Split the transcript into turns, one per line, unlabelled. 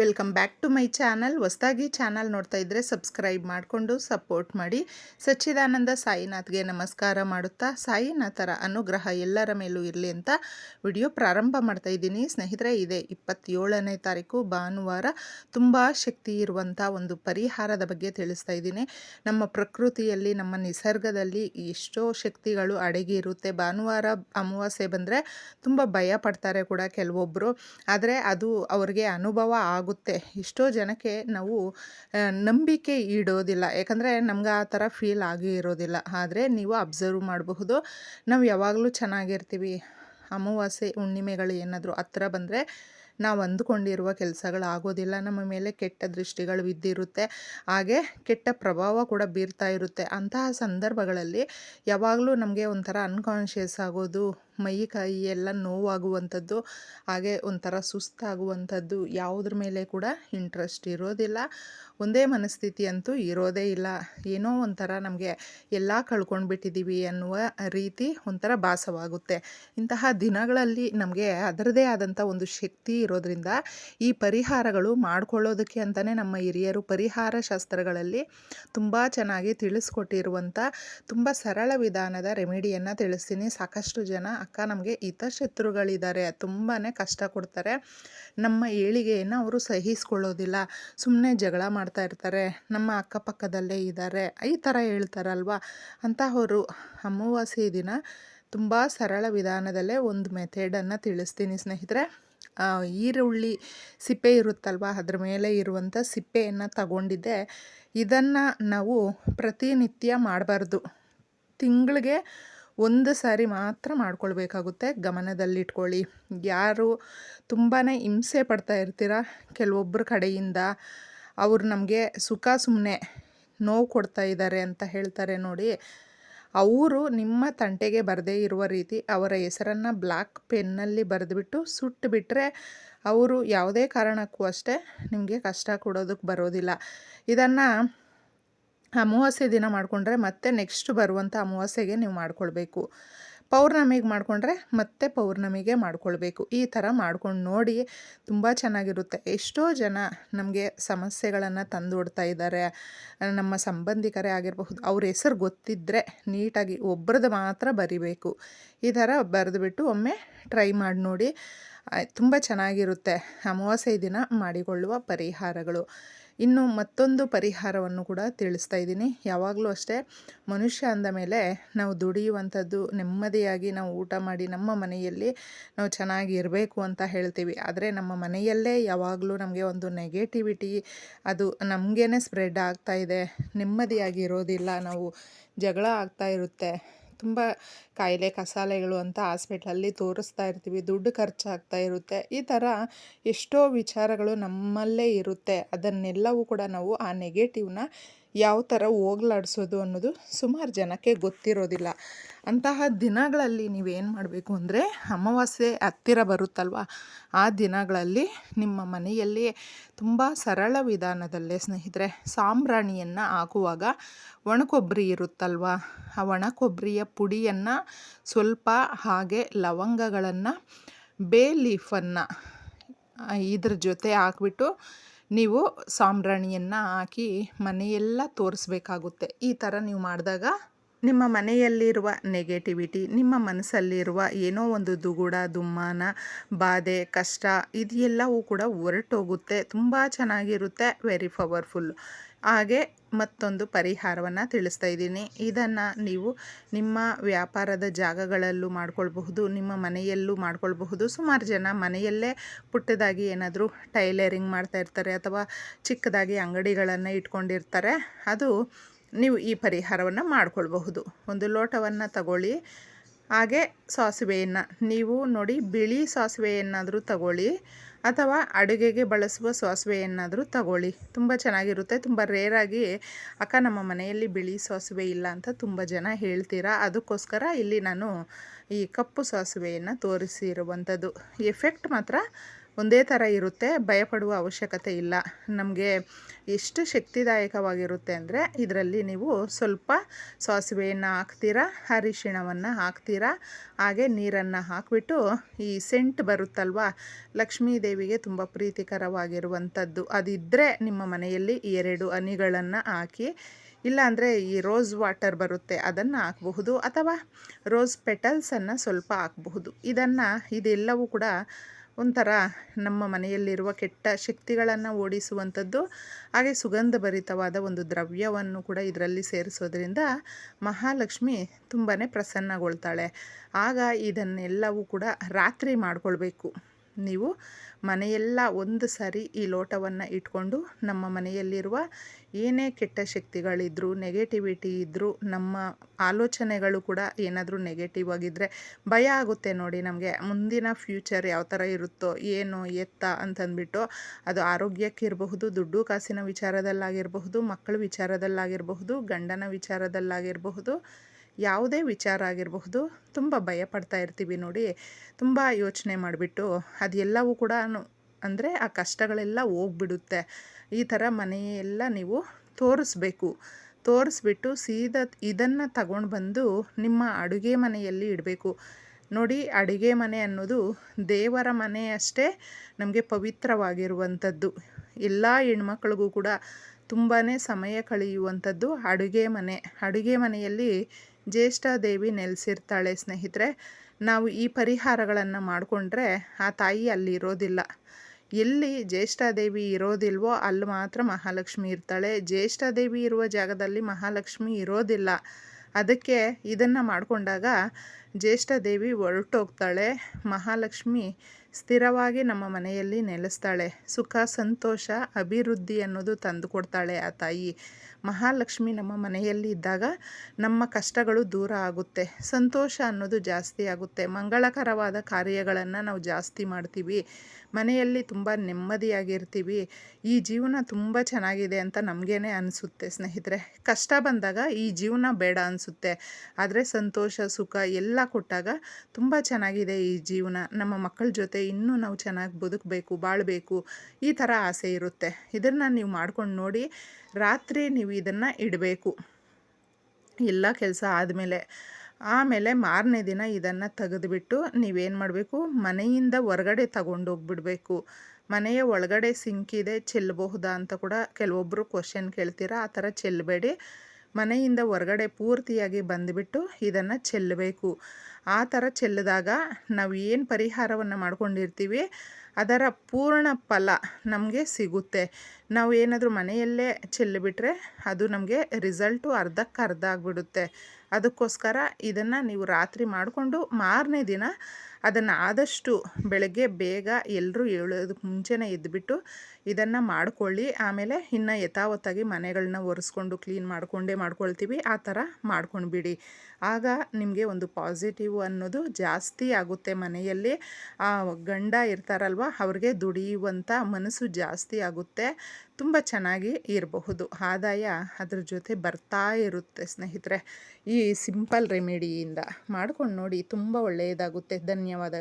Welcome back to my channel. ಹೊಸದಾಗಿ channel ನೋಡ್ತಾ ಇದ್ದರೆ ಸಬ್ಸ್ಕ್ರೈಬ್ ಮಾಡಿಕೊಂಡು ಸಪೋರ್ಟ್ ಮಾಡಿ. ಸಚ್ಚಿದಾನಂದ ಸಾಯಿನಾಥ್ಗೆ ನಮಸ್ಕಾರ ಮಾಡುತ್ತಾ, ಸಾಯಿನಾಥರ ಅನುಗ್ರಹ ಎಲ್ಲರ ಮೇಲೂ ಇರಲಿ ಅಂತ ವಿಡಿಯೋ ಪ್ರಾರಂಭ ಮಾಡ್ತಾ ಇದ್ದೀನಿ. ಸ್ನೇಹಿತರೆ, ಇದೆ ಇಪ್ಪತ್ತೇಳನೇ ತಾರೀಕು, ಭಾನುವಾರ. ತುಂಬ ಶಕ್ತಿ ಇರುವಂಥ ಒಂದು ಪರಿಹಾರದ ಬಗ್ಗೆ ತಿಳಿಸ್ತಾ ಇದ್ದೀನಿ. ನಮ್ಮ ಪ್ರಕೃತಿಯಲ್ಲಿ, ನಮ್ಮ ನಿಸರ್ಗದಲ್ಲಿ ಎಷ್ಟೋ ಶಕ್ತಿಗಳು ಅಡಗಿ ಇರುತ್ತೆ. ಭಾನುವಾರ ಅಮಾವಾಸ್ಯೆ ಬಂದರೆ ತುಂಬ ಭಯ ಪಡ್ತಾರೆ ಕೂಡ ಕೆಲವೊಬ್ಬರು ಆದರೆ ಅದು ಅವ್ರಿಗೆ ಅನುಭವ ಆಗುತ್ತೆ. ಎಷ್ಟೋ ಜನಕ್ಕೆ ನಾವು ನಂಬಿಕೆ ಇಡೋದಿಲ್ಲ. ಯಾಕಂದರೆ ನಮ್ಗೆ ಆ ಥರ ಫೀಲ್ ಆಗಿ ಇರೋದಿಲ್ಲ. ಆದರೆ ನೀವು ಅಬ್ಸರ್ವ್ ಮಾಡಬಹುದು. ನಾವು ಯಾವಾಗಲೂ ಚೆನ್ನಾಗಿರ್ತೀವಿ. ಅಮಾವಾಸ್ಯೆ, ಹುಣ್ಣಿಮೆಗಳು ಏನಾದರೂ ಹತ್ರ ಬಂದರೆ ನಾವು ಅಂದುಕೊಂಡಿರುವ ಕೆಲಸಗಳು ಆಗೋದಿಲ್ಲ. ನಮ್ಮ ಮೇಲೆ ಕೆಟ್ಟ ದೃಷ್ಟಿಗಳು ಬಿದ್ದಿರುತ್ತೆ. ಹಾಗೆ ಕೆಟ್ಟ ಪ್ರಭಾವ ಕೂಡ ಬೀರ್ತಾ ಇರುತ್ತೆ. ಅಂತಹ ಸಂದರ್ಭಗಳಲ್ಲಿ ಯಾವಾಗಲೂ ನಮಗೆ ಒಂಥರ ಅನ್ಕಾನ್ಷಿಯಸ್ ಆಗೋದು ಮೈ ಕೈ ಎಲ್ಲ ನೋವಾಗುವಂಥದ್ದು, ಹಾಗೆ ಒಂಥರ ಸುಸ್ತಾಗುವಂಥದ್ದು ಯಾವುದ್ರ ಮೇಲೆ ಕೂಡ ಇಂಟ್ರೆಸ್ಟ್ ಇರೋದಿಲ್ಲ. ಒಂದೇ ಮನಸ್ಥಿತಿ ಅಂತೂ ಇರೋದೇ ಇಲ್ಲ. ಏನೋ ಒಂಥರ ನಮಗೆ ಎಲ್ಲ ಕಳ್ಕೊಂಡ್ಬಿಟ್ಟಿದ್ದೀವಿ ಅನ್ನುವ ರೀತಿ ಒಂಥರ ಭಾಸವಾಗುತ್ತೆ. ಇಂತಹ ದಿನಗಳಲ್ಲಿ ನಮಗೆ ಅದರದೇ ಆದಂಥ ಒಂದು ಶಕ್ತಿ ಇರೋದ್ರಿಂದ ಈ ಪರಿಹಾರಗಳು ಮಾಡ್ಕೊಳ್ಳೋದಕ್ಕೆ ಅಂತಲೇ ನಮ್ಮ ಹಿರಿಯರು ಪರಿಹಾರ ಶಾಸ್ತ್ರಗಳಲ್ಲಿ ತುಂಬ ಚೆನ್ನಾಗಿ ತಿಳಿಸ್ಕೊಟ್ಟಿರುವಂಥ ತುಂಬ ಸರಳ ವಿಧಾನದ ರೆಮಿಡಿಯನ್ನು ತಿಳಿಸ್ತೀನಿ. ಸಾಕಷ್ಟು ಜನ ಅಕ್ಕ ನಮಗೆ ಹಿತಶತ್ರುಗಳಿದ್ದಾರೆ ತುಂಬಾ ಕಷ್ಟ ಕೊಡ್ತಾರೆ. ನಮ್ಮ ಏಳಿಗೆಯನ್ನು ಅವರು ಸಹಿಸ್ಕೊಳ್ಳೋದಿಲ್ಲ ಸುಮ್ಮನೆ ಜಗಳ ಮಾಡ್ತಾ ಇರ್ತಾರೆ, ನಮ್ಮ ಅಕ್ಕಪಕ್ಕದಲ್ಲೇ ಇದ್ದಾರೆ, ಈ ಥರ ಹೇಳ್ತಾರಲ್ವ? ಅಂತಹವರು ಅಮಾವಾಸ್ಯೆ ದಿನ ತುಂಬ ಸರಳ ವಿಧಾನದಲ್ಲೇ ಒಂದು ಮೆಥಡನ್ನು ತಿಳಿಸ್ತೀನಿ ಸ್ನೇಹಿತರೆ. ಈರುಳ್ಳಿ ಸಿಪ್ಪೆ ಇರುತ್ತಲ್ವ? ಅದ್ರ ಮೇಲೆ ಇರುವಂಥ ಸಿಪ್ಪೆಯನ್ನು ತಗೊಂಡಿದ್ದೆ. ಇದನ್ನು ನಾವು ಪ್ರತಿನಿತ್ಯ ಮಾಡಬಾರ್ದು. ತಿಂಗಳಿಗೆ ಒಂದು ಸಾರಿ ಮಾತ್ರ ಮಾಡ್ಕೊಳ್ಬೇಕಾಗುತ್ತೆ. ಗಮನದಲ್ಲಿಟ್ಕೊಳ್ಳಿ. ಯಾರು ತುಂಬಾ ಹಿಂಸೆ ಪಡ್ತಾ ಇರ್ತೀರ? ಕೆಲವೊಬ್ಬರ ಕಡೆಯಿಂದ ಅವರು ನಮಗೆ ಸುಖ ಸುಮ್ಮನೆ ನೋವು ಕೊಡ್ತಾ ಇದ್ದಾರೆ ಅಂತ ಹೇಳ್ತಾರೆ ನೋಡಿ. ಅವರು ನಿಮ್ಮ ತಂಟೆಗೆ ಬರದೇ ಇರುವ ರೀತಿ ಅವರ ಹೆಸರನ್ನು ಬ್ಲ್ಯಾಕ್ ಪೆನ್ನಲ್ಲಿ ಬರೆದುಬಿಟ್ಟು ಸುಟ್ಟು ಬಿಟ್ಟರೆ ಅವರು ಯಾವುದೇ ಕಾರಣಕ್ಕೂ ಅಷ್ಟೇ ನಿಮಗೆ ಕಷ್ಟ ಕೊಡೋದಕ್ಕೆ ಬರೋದಿಲ್ಲ. ಇದನ್ನು ಅಮಾವಾಸ್ಯೆ ದಿನ ಮಾಡಿಕೊಂಡ್ರೆ ಮತ್ತೆ ನೆಕ್ಸ್ಟ್ ಬರುವಂಥ ಅಮಾವಾಸ್ಯೆಗೆ ನೀವು ಮಾಡಿಕೊಳ್ಬೇಕು. ಪೌರ್ಣಮಿಗೆ ಮಾಡಿಕೊಂಡ್ರೆ ಮತ್ತೆ ಪೌರ್ಣಮಿಗೆ ಮಾಡಿಕೊಳ್ಬೇಕು. ಈ ಥರ ಮಾಡ್ಕೊಂಡು ನೋಡಿ ತುಂಬ ಚೆನ್ನಾಗಿರುತ್ತೆ. ಎಷ್ಟೋ ಜನ ನಮಗೆ ಸಮಸ್ಯೆಗಳನ್ನು ತಂದೊಡ್ತಾ ಇದ್ದಾರೆ. ನಮ್ಮ ಸಂಬಂಧಿಕರೇ ಆಗಿರಬಹುದು, ಅವ್ರ ಹೆಸರು ಗೊತ್ತಿದ್ದರೆ ನೀಟಾಗಿ ಒಬ್ರದ್ದು ಮಾತ್ರ ಬರಿಬೇಕು. ಈ ಥರ ಬರೆದುಬಿಟ್ಟು ಒಮ್ಮೆ ಟ್ರೈ ಮಾಡಿ ನೋಡಿ ತುಂಬ ಚೆನ್ನಾಗಿರುತ್ತೆ. ಅಮಾವಾಸ್ಯೆ ದಿನ ಮಾಡಿಕೊಳ್ಳುವ ಪರಿಹಾರಗಳು. ಇನ್ನು ಮತ್ತೊಂದು ಪರಿಹಾರವನ್ನು ಕೂಡ ತಿಳಿಸ್ತಾ ಇದ್ದೀನಿ. ಯಾವಾಗಲೂ ಅಷ್ಟೇ, ಮನುಷ್ಯ ಅಂದ ಮೇಲೆ ನಾವು ದುಡಿಯುವಂಥದ್ದು ನೆಮ್ಮದಿಯಾಗಿ ನಾವು ಊಟ ಮಾಡಿ ನಮ್ಮ ಮನೆಯಲ್ಲಿ ನಾವು ಚೆನ್ನಾಗಿ ಇರಬೇಕು ಅಂತ ಹೇಳ್ತೀವಿ. ಆದರೆ ನಮ್ಮ ಮನೆಯಲ್ಲೇ ಯಾವಾಗಲೂ ನಮಗೆ ಒಂದು ನೆಗೆಟಿವಿಟಿ ಅದು ನಮಗೇನೆ ಸ್ಪ್ರೆಡ್ ಆಗ್ತಾ ಇದೆ. ನೆಮ್ಮದಿಯಾಗಿ ಇರೋದಿಲ್ಲ. ನಾವು ಜಗಳ ಆಗ್ತಾ ಇರುತ್ತೆ. ತುಂಬ ಕಾಯಿಲೆ, ಕಸಾಲೆಗಳು ಅಂತ ಹಾಸ್ಪಿಟ್ಲಲ್ಲಿ ತೋರಿಸ್ತಾ ಇರ್ತೀವಿ. ದುಡ್ಡು ಖರ್ಚಾಗ್ತಾ ಇರುತ್ತೆ. ಈ ಥರ ಎಷ್ಟೋ ವಿಚಾರಗಳು ನಮ್ಮಲ್ಲೇ ಇರುತ್ತೆ. ಅದನ್ನೆಲ್ಲವೂ ಕೂಡ ನಾವು ಆ ನೆಗೆಟಿವ್ನ ಯಾವ ಥರ ಹೋಗ್ಲಾಡಿಸೋದು ಅನ್ನೋದು ಸುಮಾರು ಜನಕ್ಕೆ ಗೊತ್ತಿರೋದಿಲ್ಲ. ಅಂತಹ ದಿನಗಳಲ್ಲಿ ನೀವೇನು ಮಾಡಬೇಕು ಅಂದರೆ ಅಮಾವಾಸ್ಯೆ ಹತ್ತಿರ ಬರುತ್ತಲ್ವ? ಆ ದಿನಗಳಲ್ಲಿ ನಿಮ್ಮ ಮನೆಯಲ್ಲಿ ತುಂಬ ಸರಳ ವಿಧಾನದಲ್ಲೇ ಸ್ನೇಹಿತರೆ, ಸಾಂಬ್ರಾಣಿಯನ್ನು ಹಾಕುವಾಗ ಒಣಕೊಬ್ಬರಿ ಇರುತ್ತಲ್ವ? ಆ ಒಣಕೊಬ್ಬರಿಯ ಪುಡಿಯನ್ನು ಸ್ವಲ್ಪ ಹಾಗೆ ಲವಂಗಗಳನ್ನು, ಬೇ ಲೀಫನ್ನು ಇದ್ರ ಜೊತೆ ಹಾಕ್ಬಿಟ್ಟು ನೀವು ಸಾಂಬ್ರಾಣಿಯನ್ನು ಹಾಕಿ ಮನೆಯೆಲ್ಲ ತೋರಿಸ್ಬೇಕಾಗುತ್ತೆ. ಈ ಥರ ನೀವು ಮಾಡಿದಾಗ ನಿಮ್ಮ ಮನೆಯಲ್ಲಿರುವ ನೆಗೆಟಿವಿಟಿ ನಿಮ್ಮ ಮನಸ್ಸಲ್ಲಿರುವ ಏನೋ ಒಂದು ದುಗುಡ, ದುಮ್ಮಾನ, ಬಾಧೆ, ಕಷ್ಟ ಇದೆಲ್ಲವೂ ಕೂಡ ಹೊರಟೋಗುತ್ತೆ. ತುಂಬ ಚೆನ್ನಾಗಿರುತ್ತೆ. ವೆರಿ ಪವರ್ಫುಲ್ ಹಾಗೆ ಮತ್ತೊಂದು ಪರಿಹಾರವನ್ನು ತಿಳಿಸ್ತಾ ಇದ್ದೀನಿ. ಇದನ್ನು ನೀವು ನಿಮ್ಮ ವ್ಯಾಪಾರದ ಜಾಗಗಳಲ್ಲೂ ಮಾಡ್ಕೊಳ್ಬಹುದು, ನಿಮ್ಮ ಮನೆಯಲ್ಲೂ ಮಾಡ್ಕೊಳ್ಬಹುದು. ಸುಮಾರು ಜನ ಮನೆಯಲ್ಲೇ ಪುಟ್ಟದಾಗಿ ಏನಾದರೂ ಟೈಲರಿಂಗ್ ಮಾಡ್ತಾ ಇರ್ತಾರೆ ಅಥವಾ ಚಿಕ್ಕದಾಗಿ ಅಂಗಡಿಗಳನ್ನು ಇಟ್ಕೊಂಡಿರ್ತಾರೆ. ಅದು ನೀವು ಈ ಪರಿಹಾರವನ್ನು ಮಾಡ್ಕೊಳ್ಬಹುದು. ಒಂದು ಲೋಟವನ್ನು ತಗೊಳ್ಳಿ. ಹಾಗೆ ಸಾಸಿವೆಯನ್ನು. ನೀವು ನೋಡಿ ಬಿಳಿ ಸಾಸಿವೆಯನ್ನಾದರೂ ತಗೊಳ್ಳಿ, ಅಥವಾ ಅಡುಗೆಗೆ ಬಳಸುವ ಸಾಸಿವೆಯನ್ನಾದರೂ ತಗೊಳ್ಳಿ. ತುಂಬ ಚೆನ್ನಾಗಿರುತ್ತೆ. ತುಂಬ ರೇರಾಗಿ ಅಕ್ಕ, ನಮ್ಮ ಮನೆಯಲ್ಲಿ ಬಿಳಿ ಸಾಸಿವೆ ಇಲ್ಲ ಅಂತ ತುಂಬ ಜನ ಹೇಳ್ತೀರಾ? ಅದಕ್ಕೋಸ್ಕರ ಇಲ್ಲಿ ನಾನು ಈ ಕಪ್ಪು ಸಾಸಿವೆಯನ್ನು ತೋರಿಸಿರುವಂಥದ್ದು. ಎಫೆಕ್ಟ್ ಮಾತ್ರ ಒಂದೇ ಥರ ಇರುತ್ತೆ, ಭಯಪಡುವ ಅವಶ್ಯಕತೆ ಇಲ್ಲ. ನಮಗೆ ಎಷ್ಟು ಶಕ್ತಿದಾಯಕವಾಗಿರುತ್ತೆ ಅಂದರೆ ಇದರಲ್ಲಿ ನೀವು ಸ್ವಲ್ಪ ಸಾಸಿವೆಯನ್ನು ಹಾಕ್ತೀರಾ, ಅರಿಶಿಣವನ್ನು ಹಾಕ್ತೀರಾ, ಹಾಗೆ ನೀರನ್ನು ಹಾಕಿಬಿಟ್ಟು ಈ ಸೆಂಟ್ ಬರುತ್ತಲ್ವ, ಲಕ್ಷ್ಮೀ ದೇವಿಗೆ ತುಂಬ ಪ್ರೀತಿಕರವಾಗಿರುವಂಥದ್ದು. ಅದಿದ್ದರೆ ನಿಮ್ಮ ಮನೆಯಲ್ಲಿ ಎರಡು ಹನಿಗಳನ್ನು ಹಾಕಿ, ಇಲ್ಲಾಂದರೆ ಈ ರೋಸ್ ವಾಟರ್ ಬರುತ್ತೆ, ಅದನ್ನು ಹಾಕಬಹುದು ಅಥವಾ ರೋಸ್ ಪೆಟಲ್ಸನ್ನು ಸ್ವಲ್ಪ ಹಾಕಬಹುದು. ಇದನ್ನು, ಇದೆಲ್ಲವೂ ಕೂಡ ಒಂಥರ ನಮ್ಮ ಮನೆಯಲ್ಲಿರುವ ಕೆಟ್ಟ ಶಕ್ತಿಗಳನ್ನು ಓಡಿಸುವಂಥದ್ದು, ಹಾಗೆ ಸುಗಂಧ ಭರಿತವಾದ ಒಂದು ದ್ರವ್ಯವನ್ನು ಕೂಡ ಇದರಲ್ಲಿ ಸೇರಿಸೋದ್ರಿಂದ ಮಹಾಲಕ್ಷ್ಮಿ ತುಂಬಾ ಪ್ರಸನ್ನಗೊಳ್ತಾಳೆ. ಆಗ ಇದನ್ನೆಲ್ಲವೂ ಕೂಡ ರಾತ್ರಿ ಮಾಡಿಕೊಳ್ಬೇಕು. ನೀವು ಮನೆಯೆಲ್ಲ ಒಂದು ಸಾರಿ ಈ ಲೋಟವನ್ನು ಇಟ್ಕೊಂಡು ನಮ್ಮ ಮನೆಯಲ್ಲಿರುವ ಏನೇ ಕೆಟ್ಟ ಶಕ್ತಿಗಳಿದ್ದರೂ ನೆಗೆಟಿವಿಟಿ ಇದ್ದರೂ ನಮ್ಮ ಆಲೋಚನೆಗಳು ಕೂಡ ಏನಾದರೂ ನೆಗೆಟಿವ್ ಆಗಿದ್ದರೆ ಭಯ ಆಗುತ್ತೆ ನೋಡಿ ನಮಗೆ. ಮುಂದಿನ ಫ್ಯೂಚರ್ ಯಾವ ಥರ ಇರುತ್ತೋ, ಏನು ಎತ್ತ ಅಂತಂದ್ಬಿಟ್ಟು ಅದು ಆರೋಗ್ಯಕ್ಕಿರಬಹುದು, ದುಡ್ಡು ಕಾಸಿನ ವಿಚಾರದಲ್ಲಾಗಿರಬಹುದು, ಮಕ್ಕಳ ವಿಚಾರದಲ್ಲಾಗಿರಬಹುದು, ಗಂಡನ ವಿಚಾರದಲ್ಲಾಗಿರಬಹುದು. ಯಾವುದೇ ವಿಚಾರ ಆಗಿರಬಹುದು, ತುಂಬ ಭಯ ಪಡ್ತಾ ಇರ್ತೀವಿ ನೋಡಿ. ತುಂಬ ಯೋಚನೆ ಮಾಡಿಬಿಟ್ಟು ಅದೆಲ್ಲವೂ ಕೂಡ ಅಂದರೆ ಆ ಕಷ್ಟಗಳೆಲ್ಲ ಹೋಗ್ಬಿಡುತ್ತೆ. ಈ ಥರ ಮನೆಯೆಲ್ಲ ನೀವು ತೋರಿಸ್ಬೇಕು. ತೋರಿಸ್ಬಿಟ್ಟು ಸೀದಾ ಇದನ್ನು ತಗೊಂಡು ಬಂದು ನಿಮ್ಮ ಅಡುಗೆ ಮನೆಯಲ್ಲಿ ಇಡಬೇಕು. ನೋಡಿ, ಅಡುಗೆ ಮನೆ ಅನ್ನೋದು ದೇವರ ಮನೆ ಅಷ್ಟೇ ನಮಗೆ ಪವಿತ್ರವಾಗಿರುವಂಥದ್ದು. ಎಲ್ಲ ಹೆಣ್ಮಕ್ಳಿಗೂ ಕೂಡ ತುಂಬಾ ಸಮಯ ಕಳೆಯುವಂಥದ್ದು ಅಡುಗೆ ಮನೆ. ಅಡುಗೆ ಮನೆಯಲ್ಲಿ ಜ್ಯೇಷ್ಠ ದೇವಿ ನೆಲೆಸಿರ್ತಾಳೆ ಸ್ನೇಹಿತರೆ. ನಾವು ಈ ಪರಿಹಾರಗಳನ್ನು ಮಾಡಿಕೊಂಡ್ರೆ ಆ ತಾಯಿ ಅಲ್ಲಿ ಇರೋದಿಲ್ಲ. ಎಲ್ಲಿ ಜ್ಯೇಷ್ಠಾದೇವಿ ಇರೋದಿಲ್ವೋ ಅಲ್ಲಿ ಮಾತ್ರ ಮಹಾಲಕ್ಷ್ಮಿ ಇರ್ತಾಳೆ. ಜ್ಯೇಷ್ಠಾದೇವಿ ಇರುವ ಜಾಗದಲ್ಲಿ ಮಹಾಲಕ್ಷ್ಮಿ ಇರೋದಿಲ್ಲ. ಅದಕ್ಕೆ ಇದನ್ನು ಮಾಡಿಕೊಂಡಾಗ ಜ್ಯೇಷ್ಠದೇವಿ ಹೊರಟೋಗ್ತಾಳೆ. ಮಹಾಲಕ್ಷ್ಮಿ ಸ್ಥಿರವಾಗಿ ನಮ್ಮ ಮನೆಯಲ್ಲಿ ನೆಲೆಸ್ತಾಳೆ. ಸುಖ, ಸಂತೋಷ, ಅಭಿವೃದ್ಧಿ ಅನ್ನೋದು ತಂದುಕೊಡ್ತಾಳೆ ಆ ತಾಯಿ. ಮಹಾಲಕ್ಷ್ಮಿ ನಮ್ಮ ಮನೆಯಲ್ಲಿ ಇದ್ದಾಗ ನಮ್ಮ ಕಷ್ಟಗಳು ದೂರ ಆಗುತ್ತೆ. ಸಂತೋಷ ಅನ್ನೋದು ಜಾಸ್ತಿ ಆಗುತ್ತೆ. ಮಂಗಳಕರವಾದ ಕಾರ್ಯಗಳನ್ನು ನಾವು ಜಾಸ್ತಿ ಮಾಡ್ತೀವಿ. ಮನೆಯಲ್ಲಿ ತುಂಬ ನೆಮ್ಮದಿಯಾಗಿರ್ತೀವಿ. ಈ ಜೀವನ ತುಂಬ ಚೆನ್ನಾಗಿದೆ ಅಂತ ನಮಗೇನೆ ಅನಿಸುತ್ತೆ ಸ್ನೇಹಿತರೆ. ಕಷ್ಟ ಬಂದಾಗ ಈ ಜೀವನ ಬೇಡ ಅನಿಸುತ್ತೆ. ಆದರೆ ಸಂತೋಷ, ಸುಖ ಎಲ್ಲ ಕೊಟ್ಟಾಗ ತುಂಬ ಚೆನ್ನಾಗಿದೆ ಈ ಜೀವನ. ನಮ್ಮ ಮಕ್ಕಳ ಜೊತೆ ಇನ್ನೂ ನಾವು ಚೆನ್ನಾಗಿ ಬದುಕಬೇಕು, ಬಾಳಬೇಕು. ಈ ಥರ ಆಸೆ ಇರುತ್ತೆ. ಇದನ್ನು ನೀವು ಮಾಡ್ಕೊಂಡು ನೋಡಿ ರಾತ್ರಿ ನೀವು ಇದನ್ನು ಇಡಬೇಕು. ಎಲ್ಲ ಕೆಲಸ ಆದಮೇಲೆ, ಆಮೇಲೆ ಮಾರನೇ ದಿನ ಇದನ್ನು ತೆಗೆದುಬಿಟ್ಟು ನೀವೇನು ಮಾಡಬೇಕು? ಮನೆಯಿಂದ ಹೊರಗಡೆ ತಗೊಂಡೋಗ್ಬಿಡಬೇಕು. ಮನೆಯ ಒಳಗಡೆ ಸಿಂಕಿದೆ ಚೆಲ್ಲಬಹುದಾ ಅಂತ ಕೂಡ ಕೆಲವೊಬ್ಬರು ಕ್ವಶನ್ ಕೇಳ್ತೀರಾ? ಆ ಥರ ಚೆಲ್ಲಬೇಡಿ ಮನೆಯಿಂದ ಹೊರಗಡೆ ಪೂರ್ತಿಯಾಗಿ ಬಂದುಬಿಟ್ಟು ಇದನ್ನು ಚೆಲ್ಲಬೇಕು. ಆ ಥರ ಚೆಲ್ಲಿದಾಗ ನಾವು ಏನು ಪರಿಹಾರವನ್ನು ಮಾಡ್ಕೊಂಡಿರ್ತೀವಿ, ಅದರ ಪೂರ್ಣ ಫಲ ನಮಗೆ ಸಿಗುತ್ತೆ. ನಾವು ಏನಾದರೂ ಮನೆಯಲ್ಲೇ ಚೆಲ್ಲಿಬಿಟ್ರೆ ಅದು ನಮಗೆ ರಿಸಲ್ಟು ಅರ್ಧಕ್ಕೆ ಅರ್ಧ ಆಗಿಬಿಡುತ್ತೆ. ಅದಕ್ಕೋಸ್ಕರ ಇದನ್ನು ನೀವು ರಾತ್ರಿ ಮಾಡಿಕೊಂಡು ಮಾರನೇ ದಿನ ಅದನ್ನು ಆದಷ್ಟು ಬೆಳಗ್ಗೆ ಬೇಗ ಎಲ್ಲರೂ ಹೇಳೋದಕ್ಕೆ ಮುಂಚೆನೇ ಎದ್ದುಬಿಟ್ಟು ಇದನ್ನು ಮಾಡ್ಕೊಳ್ಳಿ. ಆಮೇಲೆ ಇನ್ನು ಯಥಾವತ್ತಾಗಿ ಮನೆಗಳನ್ನ ಒರೆಸ್ಕೊಂಡು ಕ್ಲೀನ್ ಮಾಡಿಕೊಂಡೇ ಮಾಡ್ಕೊಳ್ತೀವಿ. ಆ ಥರ ಮಾಡ್ಕೊಂಡ್ಬಿಡಿ. ಆಗ ನಿಮಗೆ ಒಂದು ಪಾಸಿಟಿವ್ ಅನ್ನೋದು ಜಾಸ್ತಿ ಆಗುತ್ತೆ ಮನೆಯಲ್ಲಿ. ಆ ಗಂಡ ಇರ್ತಾರಲ್ವ, ಅವ್ರಿಗೆ ದುಡಿಯುವಂಥ ಮನಸ್ಸು ಜಾಸ್ತಿ ಆಗುತ್ತೆ. ತುಂಬ ಚೆನ್ನಾಗಿ ಇರಬಹುದು. ಆದಾಯ ಅದ್ರ ಜೊತೆ ಬರ್ತಾ ಇರುತ್ತೆ ಸ್ನೇಹಿತರೆ. ಈ ಸಿಂಪಲ್ ರೆಮಿಡಿಯಿಂದ ಮಾಡ್ಕೊಂಡು ನೋಡಿ ತುಂಬ ಒಳ್ಳೆಯದಾಗುತ್ತೆ. ಧನ್ಯವಾದ